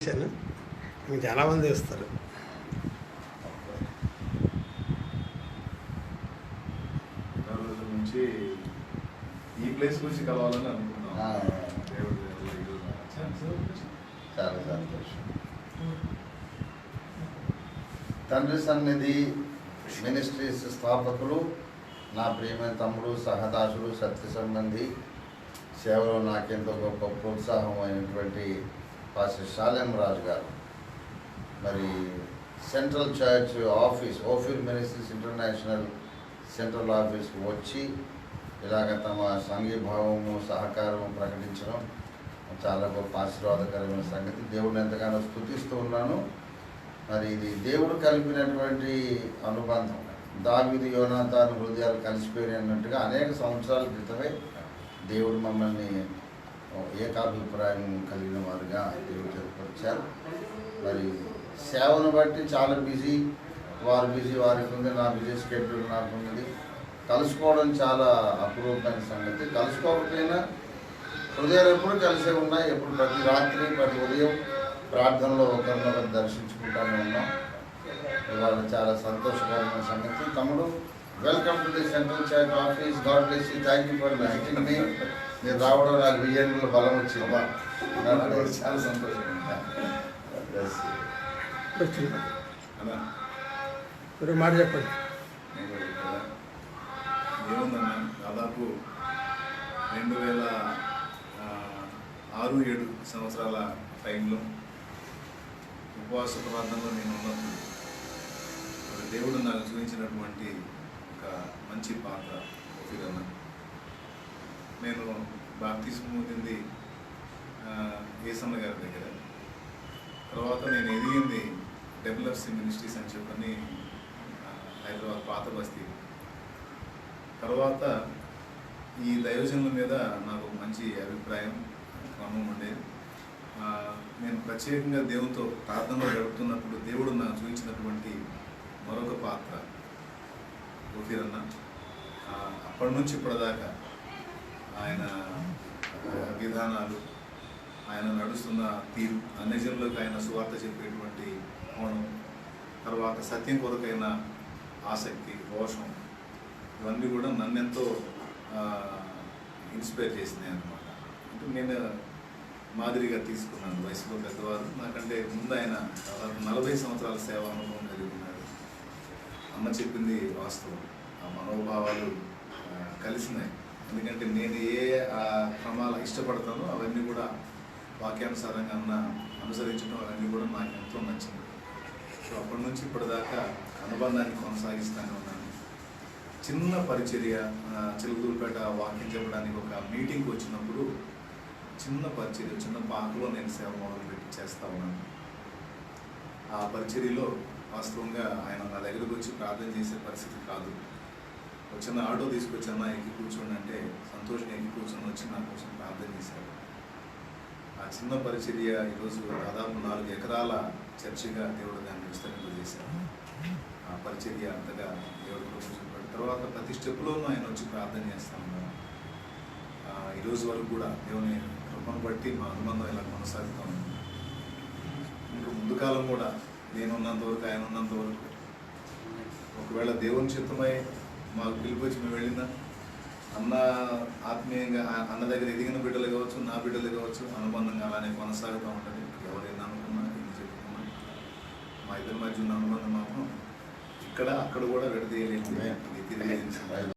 ఇచ్చాను మీకు చాలామంది చాలా నుంచి ఈ ప్లేస్ గురించి కలవాలని అనుకున్నాం. చాలా సంతోషం తండ్రి సన్నిధి మినిస్ట్రీస్ స్థాపకులు నా ప్రియమైన తమ్ముడు సహదాసుడు సత్య సంబంధి సేవలో నాకెంతో గొప్ప ప్రోత్సాహం అయినటువంటి పాస్టర్ శాలెం రాజు గారు. మరి central church office Ophir ministries international central ఆఫీస్కి వచ్చి ఇలాగ తమ సంఘీభావము సహకారము ప్రకటించడం చాలా గొప్ప ఆశీర్వాదకరమైన సంగతి. దేవుడిని ఎంతగానో స్థుతిస్తూ ఉన్నాను. మరి ఇది దేవుడు కలిపినటువంటి అనుబంధం. దావిది యోనాథాను హృదయాలు కలిసిపోయినట్టుగా అన్నట్టుగా అనేక సంవత్సరాల క్రితమే దేవుడు మమ్మల్ని ఏకాభిప్రాయం కలిగిన వారుగా దేవుడు మరి సేవను బట్టి చాలా బిజీ వారు బిజీ వారికి ఉంది నా బిజీ స్కెడ్యూల్ నాకు ఉన్నది. కలుసుకోవడం చాలా అపూర్వమైన సంగతి. కలుసుకోకపోయినా హృదయాలు ఎప్పుడు కలిసే ఉన్నాయి. ఎప్పుడు ప్రతి రాత్రి ప్రతి ఉదయం ప్రార్థనలో ఒకరినొకరు దర్శించుకుంటానే ఉన్నాం. ఇవాళ చాలా సంతోషకరమైన సంగతి. తమ్ముడు welcome to the central church office God bless you thank you for visiting మీ మీరు రావడం నాకు విజయంలో బలం వచ్చింది. చాలా మీరు మాట చెప్పండి. నేను ఏముందన్నా దాదాపు రెండు వేల ఆరు ఏడు సంవత్సరాల టైంలో ఉపవాస ప్రార్థనలో నేను ఉన్నప్పుడు దేవుడు నాకు చూపించినటువంటి ఒక మంచి పాత్ర ఒకరన్న నేను బాప్తీసం పొందింది ఆ, ఏసన్న గారి దగ్గర. తర్వాత నేను ఎదిగింది డెవలప్స్ మినిస్ట్రీస్ అని చెప్పని హైదరాబాద్ పాత బస్తీ. తర్వాత ఈ దైవజనుల మీద నాకు మంచి అభిప్రాయం క్రమం ఉండేది నేను ప్రత్యేకంగా దేవునితో ప్రార్థనలో గడుపుతున్నప్పుడు దేవుడు నాకు చూపించినటువంటి మరొక పాత్ర ఓఫీరన్న అప్పటి నుంచి ఇప్పటిదాకా ఆయన విధానాలు ఆయన నడుస్తున్న తీరు అన్ని జనులకు ఆయన సువార్త చెప్పేటువంటి కోణం తర్వాత సత్యం కొరకైన ఆసక్తి రోషం ఇవన్నీ కూడా నన్నెంతో ఇన్స్పైర్ చేసినాయి అనమాట అంటే నేను మాదిరిగా తీసుకున్నాను. వయసులో పెద్దవారు నాకంటే ముందు ఆయన దాదాపు నలభై సంవత్సరాల సేవ అనుభవం కలిగి ఉన్నారు. అమ్మ చెప్పింది వాస్తవం. ఆ మనోభావాలు కలిసినాయి. ఎందుకంటే నేను ఏ క్రమాలు ఇష్టపడతానో అవన్నీ కూడా వాక్యానుసారంగా అన్న అనుసరించడం అవన్నీ కూడా నాకు ఎంతో నచ్చింది. సో అప్పటి నుంచి ఇప్పటిదాకా అనుబంధాన్ని కొనసాగిస్తూనే ఉన్నాను. చిన్న పరిచర్య చిలుకూరుపేట వాక్యం చెప్పడానికి ఒక మీటింగ్కి వచ్చినప్పుడు చిన్న పరిచర్య చిన్న పాకలో నేను సేవ మొదలుపెట్టి చేస్తా ఉన్నాను. ఆ పరిచర్యలో వాస్తవంగా ఆయన నా దగ్గరకు వచ్చి ప్రార్థన చేసే పరిస్థితి కాదు. ఒక చిన్న ఆటో తీసుకొచ్చాను ఎక్కి కూర్చోండి అంటే సంతోషం ఎక్కి కూర్చొని వచ్చి నా కోసం ప్రార్థన చేశారు. ఆ చిన్న పరిచర్య ఈరోజు దాదాపు నాలుగు ఎకరాల చర్చిగా దేవుడు దాన్ని విస్తరింపజేశారు ఆ పరిచర్య అంతగా దేవుడు చూపించాడు తర్వాత ప్రతి స్టెప్లోనూ ఆయన వచ్చి ప్రార్థన చేస్తా ఈరోజు వరకు కూడా దేవుని కృపను బట్టి మా అనుబంధం ఇలా కొనసాగుతూ ఉంది. ఇంకా ముందు కాలం కూడా నేనున్నంత వరకు ఆయన ఉన్నంత వరకు. ఒకవేళ దేవుని చిత్తమై మాకు పిలుపు వచ్చి మేము వెళ్ళినా అన్న ఆత్మీయంగా అన్న దగ్గర ఎదిగిన బిడ్డలు కావచ్చు నా బిడ్డలు కావచ్చు అనుబంధంగా అలానే కొనసాగుతూ ఉంటుంది. ఎవరైనా అనుకున్నా ఏం చెప్పుకున్నా మా ఇద్దరి మధ్య ఉన్న అనుబంధం మాత్రం ఇక్కడ అక్కడ కూడా విడదీయలేదు ఇది తెలియజేసింది